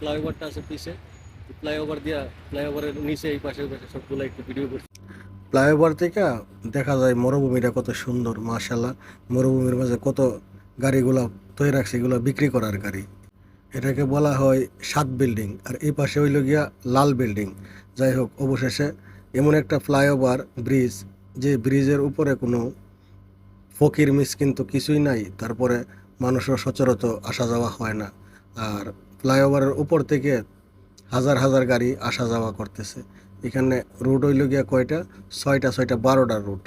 ফ্লাইওভারটা আছে পিছে। ফ্লাইওভার দিয়া ফ্লাইওভারের নিচে, এই পাশে পাশে সবগুলো একটু ভিডিও করছি। ফ্লাইওভার থেকে দেখা যায় মরুভূমিটা কত সুন্দর মাশাল্লাহ মরুভূমির মাঝে কত গাড়িগুলো তৈরি রাখছে, এগুলো বিক্রি করার গাড়ি। এটাকে বলা হয় সাত বিল্ডিং, আর এই পাশে হইল গিয়া লাল বিল্ডিং। যাই হোক, অবশেষে এমন একটা ফ্লাইওভার, ব্রিজ, যে ব্রিজের উপরে কোনো ফকির মিস কিন্তু কিছুই নাই, তারপরে মানুষের সচরাচর আসা যাওয়া হয় না। আর ফ্লাইওভারের উপর থেকে হাজার হাজার গাড়ি আসা যাওয়া করতেছে। এখানে রুট হইল গিয়া কয়টা? ছয়টা ছয়টা, বারোটা রুট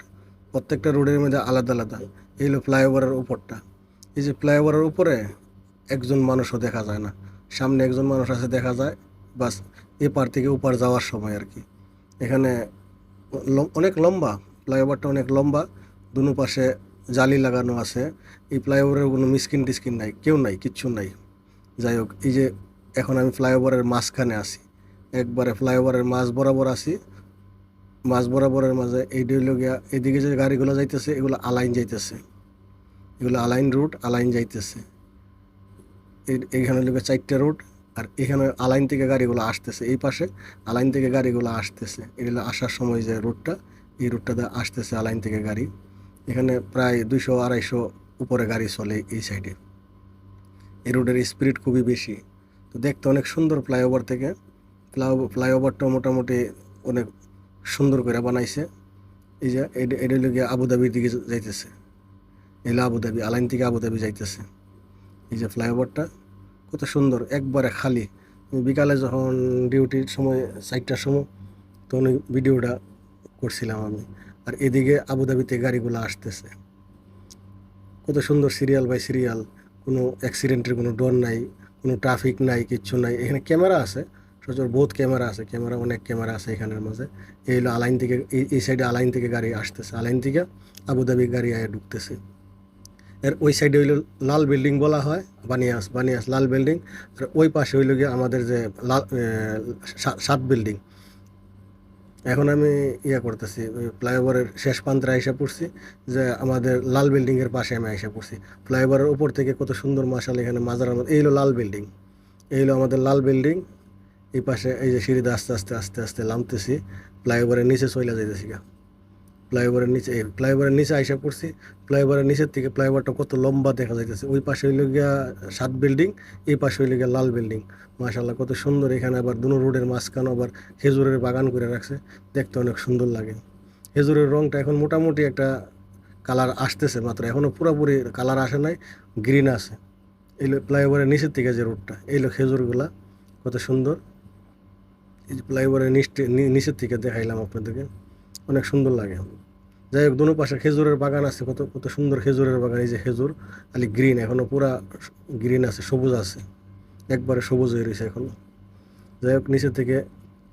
প্রত্যেকটা রুটের মধ্যে আলাদা আলাদা। এই হলো ফ্লাইওভারের উপরটা। এই যে ফ্লাইওভারের উপরে একজন মানুষও দেখা যায় না। সামনে একজন মানুষ আছে দেখা যায়, বাস এপার থেকে ওপার যাওয়ার সময় আর কি। এখানে অনেক লম্বা, ফ্লাইওভারটা অনেক লম্বা। দুনো পাশে জালি লাগানো আছে। এই ফ্লাইওভারের কোনো মিসকিন টিস্কিন নাই, কেউ নাই, কিচ্ছু নাই। যাই হোক, এই যে এখন আমি ফ্লাইওভারের মাঝখানে আছি। একবারে ফ্লাইওভারের মাঝ বরাবর আছি। মাঝ বরাবরের মাঝে এই হইল গিয়া, এদিকে যে গাড়িগুলো যাইতেছে, এগুলো আলাইন যাইতেছে। এগুলো আলাইন রুট আলাইন যাইতেছে। এইখানে লোকের চারটে রুট আর এখানে আলাইন থেকে গাড়িগুলো আসতেছে। এই পাশে আলাইন থেকে গাড়িগুলো আসতেছে। এগুলো আসার সময় যে রুটটা এই রুটটাতে আসতেছে আলাইন থেকে গাড়ি। এখানে প্রায় দুইশো আড়াইশো উপরে গাড়ি চলে এই সাইডে এই রোডের স্পিড খুবই বেশি। তো দেখতে অনেক সুন্দর ফ্লাইওভার থেকে। ফ্লাই- ফ্লাইওভারটা মোটামুটি অনেক সুন্দর করে বানাইছে। এই যে এটা গিয়ে আবুধাবির দিকে যাইতেছে। এলো আবুধাবি আলাইন থেকে আবুধাবি যাইতেছে। এই যে ফ্লাইওভারটা কত সুন্দর, একবারে খালি। বিকালে যখন ডিউটির সময় চারটার সময়, তখন ভিডিওটা করছিলাম আমি। আর এদিকে আবুধাবিতে গাড়িগুলো আসতেছে। কত সুন্দর সিরিয়াল বাই সিরিয়াল কোনো অ্যাক্সিডেন্টের কোনো ডর নাই, কোনো ট্রাফিক নাই, কিচ্ছু নাই। এখানে ক্যামেরা আছে সচর বহুত ক্যামেরা আছে ক্যামেরা অনেক ক্যামেরা আছে এখানের মাঝে। এই হলো আলাইন থেকে, এই সাইডে আলাইন থেকে গাড়ি আসতেছে। আলাইন থেকে আবুধাবি গাড়ি আয় ঢুকতেছে। এর ওই সাইডে হইল লাল বিল্ডিং বলা হয়, বানিয়াস বানিয়াস লাল বিল্ডিং আর ওই পাশে হইল গিয়ে আমাদের যে লাল সাত বিল্ডিং এখন আমি ইয়া করতেছি ফ্লাইওভারের শেষ প্রান্তরে আইসা পড়ছি, যে আমাদের লাল বিল্ডিংয়ের পাশে আমি আইসা পড়ছি। ফ্লাইওভারের উপর থেকে কত সুন্দর মাসাল এখানে মাজার মধ্যে এই হলো লাল বিল্ডিং। এই হলো আমাদের লাল বিল্ডিং। এই পাশে এই যে সিঁড়িতে আস্তে আস্তে আস্তে আস্তে নামতেছি ফ্লাইওভারের নিচে চলে যাইতেছি গা। ফ্লাইওভারের নিচে ফ্লাইওভারের নিচে আইসা পড়ছি। ফ্লাইওভারের নিচের থেকে ফ্লাইওভারটা কত লম্বা দেখা যাইতেছে। ওই পাশে হইল গিয়া সাত বিল্ডিং, এই পাশে হইল গিয়া লাল বিল্ডিং। মাশাল্লাহ কত সুন্দর। এখানে আবার দুনো রোডের মাঝখানে আবার খেজুরের বাগান করে রাখছে। দেখতে অনেক সুন্দর লাগে। খেজুরের রংটা এখন মোটামুটি একটা কালার আসতেছে মাত্র। এখনও পুরোপুরি কালার আসে নাই, গ্রিন আছে। এই ফ্লাইওভারের নিচের থেকে যে রোডটা, এই খেজুরগুলা, কত সুন্দর। এই ফ্লাইওভারের নিচে নিচের থেকে দেখাইলাম আপনাদেরকে। অনেক সুন্দর লাগে। যাই হোক, দুনো পাশে খেজুরের বাগান আছে, কত কত সুন্দর খেজুরের বাগান, এই যে খেজুর, খালি গ্রিন এখনও পুরা গ্রিন আছে, সবুজ আছে। একবারে সবুজ হয়ে রয়েছে এখনও। যাই হোক নিচে থেকে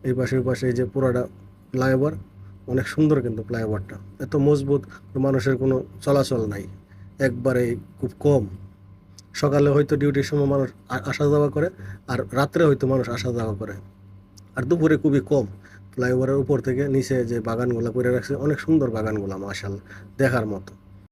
এই পাশে, ওই পাশে এই যে পুরাটা ফ্লাইওভার, অনেক সুন্দর কিন্তু ফ্লাইওভারটা। এত মজবুত মানুষের কোনো চলাচল নাই, একবারে খুব কম। সকালে হয়তো ডিউটির সময় মানুষ আসা যাওয়া করে, আর রাত্রে হয়তো মানুষ আসা যাওয়া করে। আর দুপুরে খুবই কম। ফ্লাইওভারের উপর থেকে নিচে যে বাগানগুলো করে রাখছে অনেক সুন্দর বাগানগুলো মাশাল দেখার মতো।